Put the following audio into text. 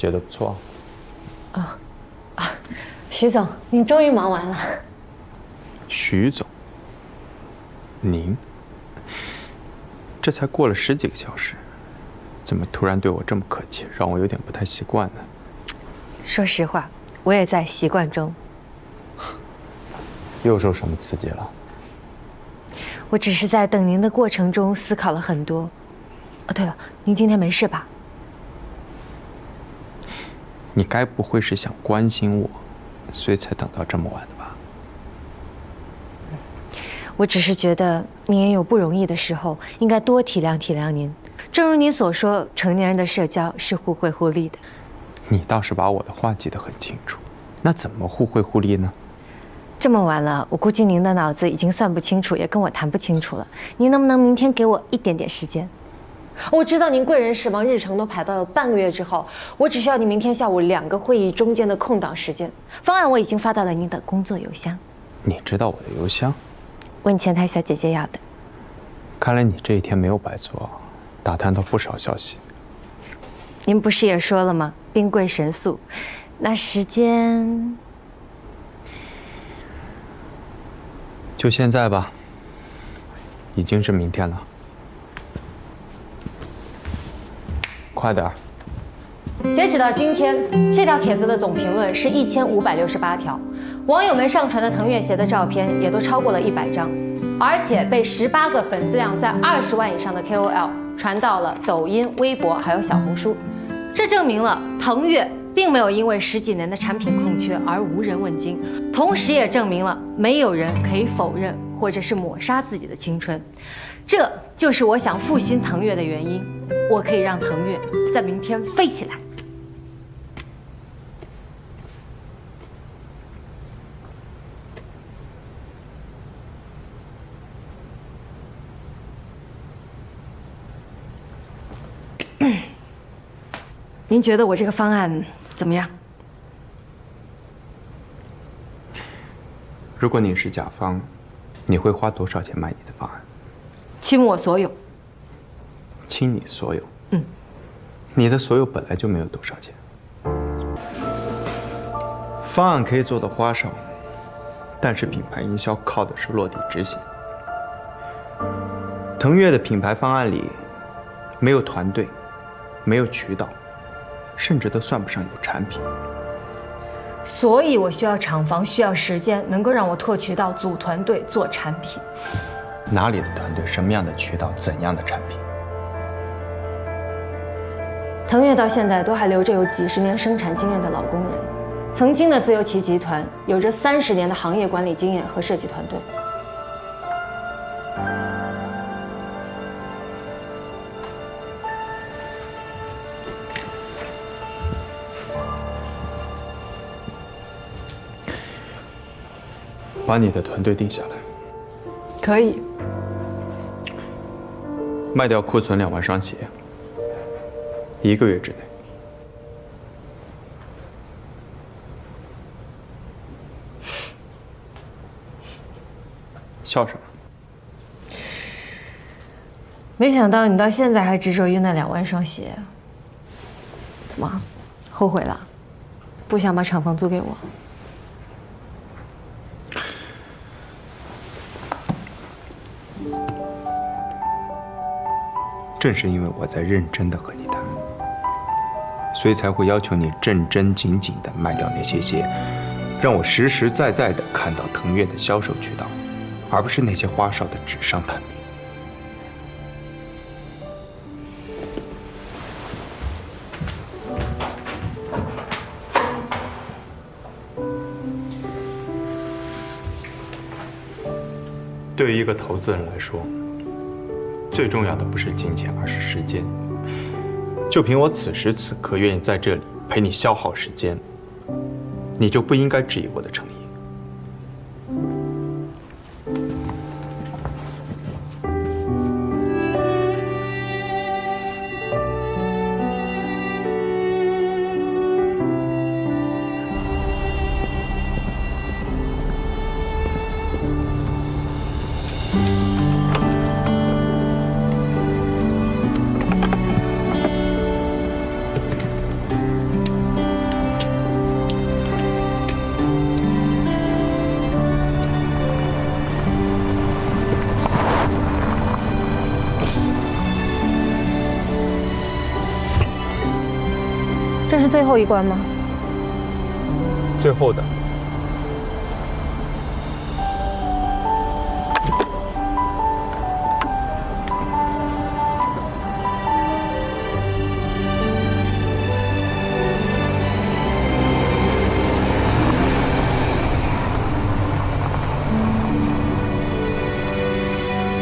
接的不错。啊啊徐总，您终于忙完了。徐总，您，这才过了十几个小时，怎么突然对我这么客气，让我有点不太习惯呢？说实话，我也在习惯中。又受什么刺激了？我只是在等您的过程中思考了很多。哦，对了，您今天没事吧？你该不会是想关心我，所以才等到这么晚的吧？我只是觉得您也有不容易的时候，应该多体谅体谅您。正如您所说，成年人的社交是互惠互利的。你倒是把我的话记得很清楚，那怎么互惠互利呢？这么晚了，我估计您的脑子已经算不清楚，也跟我谈不清楚了。您能不能明天给我一点点时间？我知道您贵人事忙，日程都排到了半个月之后，我只需要你明天下午两个会议中间的空档时间。方案我已经发到了您的工作邮箱，你知道我的邮箱？问前台小姐姐要的。看来你这一天没有白做，打探到不少消息。您不是也说了吗？兵贵神速，那时间就现在吧，已经是明天了，快点儿！截止到今天，这条帖子的总评论是一千五百六十八条，网友们上传的腾越鞋的照片也都超过了一百张，而且被十八个粉丝量在二十万以上的 KOL 传到了抖音、微博还有小红书，这证明了腾越并没有因为十几年的产品空缺而无人问津，同时也证明了没有人可以否认或者是抹杀自己的青春，这就是我想复兴腾越的原因，我可以让腾越在明天飞起来。您觉得我这个方案怎么样？如果你是甲方，你会花多少钱买你的方案？倾我所有。倾你所有。嗯。你的所有本来就没有多少钱。方案可以做的花哨，但是品牌营销靠的是落地执行。腾越的品牌方案里，没有团队，没有渠道。甚至都算不上有产品，所以我需要厂房，需要时间，能够让我拓渠道、组团队、做产品。哪里的团队？什么样的渠道？怎样的产品？腾越到现在都还留着有几十年生产经验的老工人，曾经的自由旗集团有着三十年的行业管理经验和设计团队。把你的团队定下来，可以卖掉库存两万双鞋，一个月之内。笑什么？没想到你到现在还执着于那两万双鞋，怎么，后悔了？不想把厂房租给我？正是因为我在认真的和你谈，所以才会要求你正正经经的卖掉那些鞋，让我实实在在的看到腾越的销售渠道，而不是那些花哨的纸上谈兵。对于一个投资人来说。最重要的不是金钱，而是时间。就凭我此时此刻愿意在这里陪你消耗时间，你就不应该质疑我的诚意。这是最后一关吗？最后的。